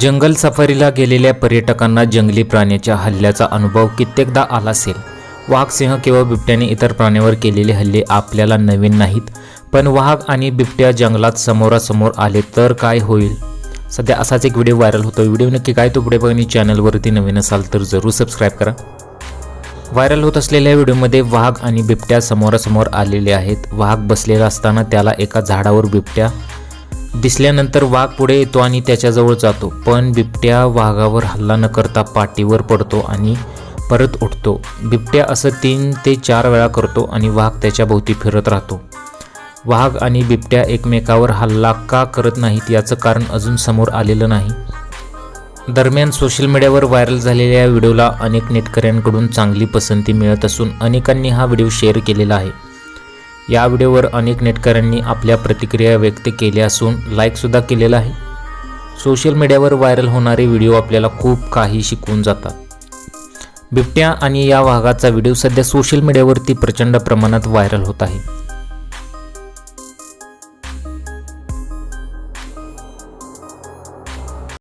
जंगल सफारीला गेलेल्या पर्यटकांना जंगली प्राण्याच्या हल्ल्याचा अनुभव कित्येकदा आला असेल. वाघ सिंह किंवा बिबट्याने इतर प्राण्यावर केलेले हल्ले आपल्याला नवीन नाहीत पण वाघ आणि बिबट्या जंगलात समोरासमोर आले तर काय होईल? सध्या असाच एक व्हिडिओ व्हायरल होतो. व्हिडिओ नक्की काय तो पुढे बघा चॅनलवरती नवीन असाल तर जरूर सबस्क्राईब करा. व्हायरल होत असलेल्या व्हिडिओमध्ये वाघ आणि बिबट्या समोरासमोर आलेले आहेत. वाघ बसलेला असताना त्याला एका झाडावर बिबट्या दिसल्यानंतर वाघ पुढे येतो आणि त्याच्याजवळ जातो. पण बिबट्या वाघावर हल्ला न करता पाठीवर पडतो आणि परत उठतो. बिबट्या असं तीन ते चार वेळा करतो आणि वाघ त्याच्या भोवती फिरत राहतो. वाघ आणि बिबट्या एकमेकावर हल्ला का करत नाहीत याचं कारण अजून समोर आलेलं नाही. दरम्यान सोशल मीडियावर व्हायरल झालेल्या या व्हिडिओला अनेक नेटकऱ्यांकडून चांगली पसंती मिळत असून अनेकांनी हा व्हिडिओ शेअर केलेला आहे. या व्हिडिओवर अनेक नेटकऱ्यांनी आपल्या प्रतिक्रिया व्यक्त केल्या असून लाईकसुद्धा केलेला आहे. सोशल मीडियावर व्हायरल होणारे व्हिडिओ आपल्याला खूप काही शिकवून जातात. बिबट्या आणि या वाघाचा व्हिडिओ सध्या सोशल मीडियावरती प्रचंड प्रमाणात व्हायरल होत आहे.